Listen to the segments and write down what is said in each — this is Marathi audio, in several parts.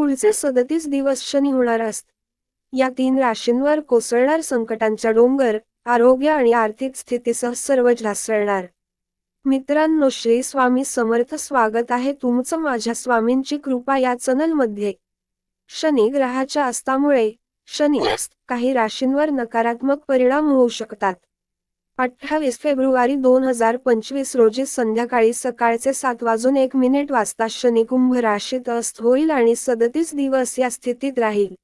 पुढचे सदतीस दिवस शनी होणार असत. या तीन राशींवर कोसळणार संकटांचा डोंगर आरोग्य आणि आर्थिक स्थितीसह सर्व ढासळणार. मित्रांनो श्री स्वामी समर्थ स्वागत आहे तुमचं माझ्या स्वामींची कृपा या चॅनलमध्ये. शनी ग्रहाच्या अस्तामुळे शनी काही राशींवर नकारात्मक परिणाम होऊ शकतात. अठ्ठावीस फेब्रुवारी दोन हजार पंचवीस रोजी संध्याकाळी सकाळचे सात वाजून एक मिनिट वाजता शनी कुंभ राशीत अस्त होईल आणि सदतीस दिवस या स्थितीत राहील.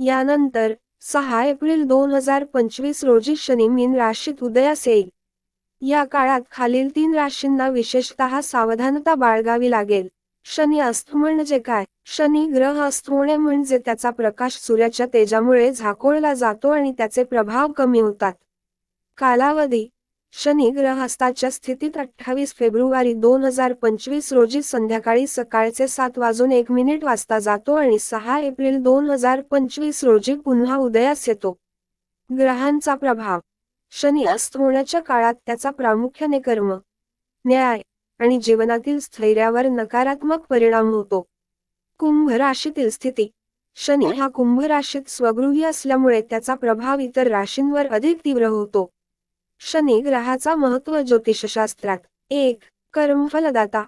यानंतर सहा एप्रिल दोन हजार पंचवीस रोजी शनी मीन राशीत उदयास येईल. या काळात खालील तीन राशींना विशेषतः सावधानता बाळगावी लागेल. शनी अस्त म्हणजे काय? शनी ग्रह अस्त होणे म्हणजे त्याचा प्रकाश सूर्याच्या तेजामुळे झाकोळला जातो आणि त्याचे प्रभाव कमी होतात. कालावधी. शनी ग्रहस्ताच्या स्थितीत अठ्ठावीस फेब्रुवारी दोन हजार पंचवीस रोजी संध्याकाळी सकाळचे सात वाजून एक मिनिट वाजता जातो आणि सहा एप्रिल दोन हजार पंचवीस रोजी पुन्हा उदयास येतो. ग्रहांचा प्रभाव. शनी अस्त होण्याच्या काळात त्याचा प्रामुख्याने कर्म न्याय आणि जीवनातील स्थैर्यावर नकारात्मक परिणाम होतो. कुंभ राशीतील स्थिती. शनी हा कुंभ राशीत स्वगृही असल्यामुळे त्याचा प्रभाव इतर राशींवर अधिक तीव्र होतो. शनी ग्रहाचा महत्त्व ज्योतिषशास्त्रात एक कर्मफलदाता.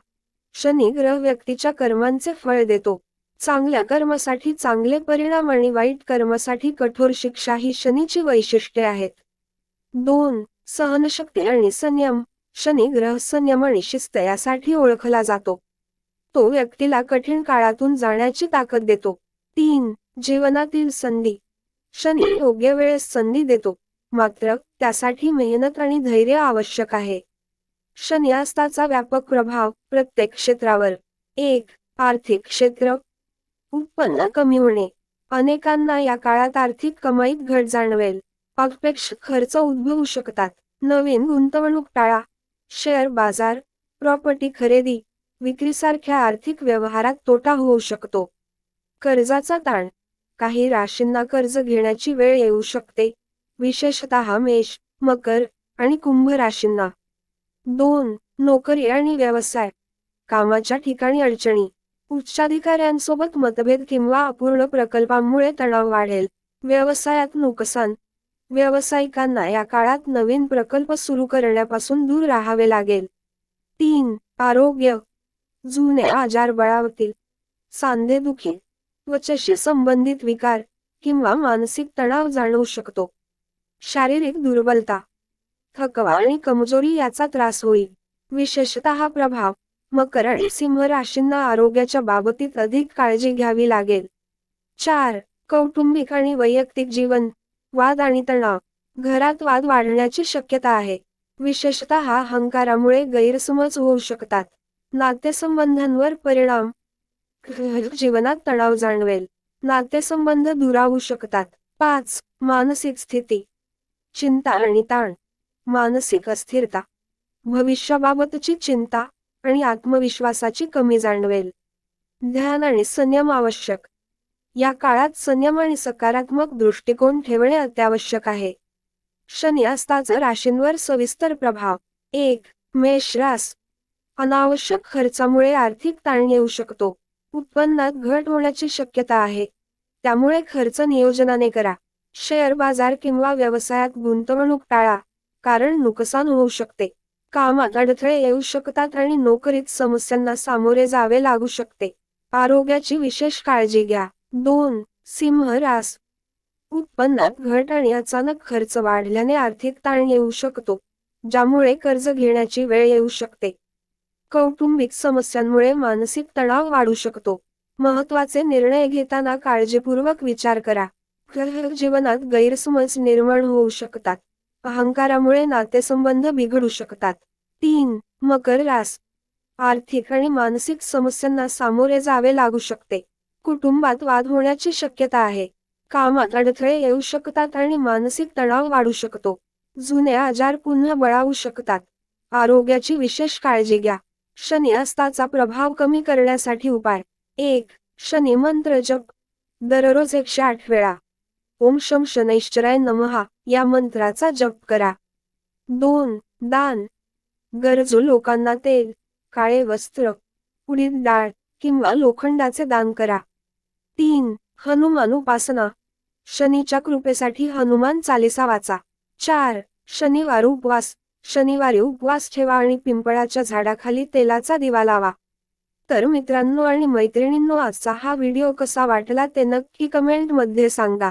शनी ग्रह व्यक्तीच्या कर्मांचे फळ देतो. चांगल्या कर्मासाठी चांगले परिणाम आणि वाईट कर्मासाठी कठोर शिक्षा ही शनीची वैशिष्ट्ये आहेत. दोन सहनशक्ती आणि संयम. शनी ग्रह संयम आणि शिस्त यासाठी ओळखला जातो. तो व्यक्तीला कठीण काळातून जाण्याची ताकद देतो. तीन जीवनातील संधी. शनी योग्य वेळेस संधी देतो. मात्र त्यासाठी मेहनत आणि धैर्य आवश्यक आहे. शनी व्यापक प्रभाव प्रत्येक क्षेत्रावर. एक आर्थिक क्षेत्र. उत्पन्न कमी होणे. अनेकांना या काळात आर्थिक कमाईत घट जाणवेल. अपेक्षित खर्च उद्भवू शकतात. नवीन गुंतवणूक टाळा. शेअर बाजार प्रॉपर्टी खरेदी विक्रीसारख्या आर्थिक व्यवहारात तोटा होऊ शकतो. कर्जाचा ताण. काही राशींना कर्ज घेण्याची वेळ येऊ शकते. विशेषतः मेष मकर आणि कुंभ राशींना. दोन नोकरी आणि व्यवसाय. कामाच्या ठिकाणी अडचणी. उच्चाधिकाऱ्यांसोबत मतभेद किंवा अपूर्ण प्रकल्पांमुळे तणाव वाढेल. व्यवसायात नुकसान. व्यावसायिकांना या काळात नवीन प्रकल्प सुरू करण्यापासून दूर राहावे लागेल. तीन आरोग्य. जुने आजार बळावतील. सांधेदुखी त्वचेशी संबंधित विकार किंवा मानसिक तणाव जाणवू शकतो. शारीरिक दुर्बलता थकवा आणि कमजोरी याचा त्रास होईल. विशेषतः प्रभाव मकर आणि सिंह राशींना आरोग्याच्या बाबतीत अधिक काळजी घ्यावी लागेल. चार कौटुंबिक आणि वैयक्तिक जीवन वाद आणि तणाव घरात वाद वाढण्याची शक्यता आहे. विशेषतः अहंकारामुळे गैरसमज होऊ शकतात. नातेसंबंधांवर परिणाम जीवनात तणाव जाणवेल. नातेसंबंध दुरावू शकतात. पाच मानसिक स्थिती चिंता आणि ताण मानसिक अस्थिरता. भविष्याबाबतची चिंता आणि आत्मविश्वासाची कमी जाणवेल. ध्यान आणि संयम आवश्यक. या काळात संयम आणि सकारात्मक दृष्टिकोन ठेवणे अत्यावश्यक आहे. शनी असताचा राशींवर सविस्तर प्रभाव. एक मेष रास. अनावश्यक खर्चामुळे आर्थिक ताण येऊ शकतो. उत्पन्नात घट होण्याची शक्यता आहे. त्यामुळे खर्च नियोजनाने करा. शेअर बाजार किंवा व्यवसायात गुंतवणूक टाळा कारण नुकसान होऊ शकते. कामात अडथळे येऊ शकतात आणि नोकरीत समस्यांना सामोरे जावे लागू शकते. आरोग्याची विशेष काळजी घ्या. दोन सिंह रास. उत्पन्नात घट आणि अचानक खर्च वाढल्याने आर्थिक ताण येऊ शकतो ज्यामुळे कर्ज घेण्याची वेळ येऊ शकते. कौटुंबिक समस्यांमुळे मानसिक तणाव वाढू शकतो. महत्त्वाचे निर्णय घेताना काळजीपूर्वक विचार करा. जीवनात गैरसमज निर्माण होऊ शकतात. अहंकारामुळे नातेसंबंध बिघडू शकतात. तीन मकर रास. आर्थिक आणि मानसिक समस्यांना सामोरे जावे लागू शकते. कुटुंबात वाद होण्याची शक्यता आहे. कामात अडथळे येऊ शकतात आणि मानसिक तणाव वाढू शकतो. जुने आजार पुन्हा बळावू शकतात. आरोग्याची विशेष काळजी घ्या. शनी अस्ताचा प्रभाव कमी करण्यासाठी उपाय. एक शनी मंत्र जप. दररोज एकशे आठ वेळा. ओम शम शनैश्चराय नमहा या मंत्राचा जप करा. दोन दान. गरजू लोकांना तेल काळे वस्त्र उडीद डाळ किंवा लोखंडाचे दान करा. तीन हनुमान उपासना. शनीच्या कृपेसाठी हनुमान चालिसा वाचा. चार शनिवार उपवास. शनिवारी उपवास ठेवा आणि पिंपळाच्या झाडाखाली तेलाचा दिवा लावा. तर मित्रांनो आणि मैत्रिणींनो आजचा हा व्हिडिओ कसा वाटला ते नक्की कमेंटमध्ये सांगा.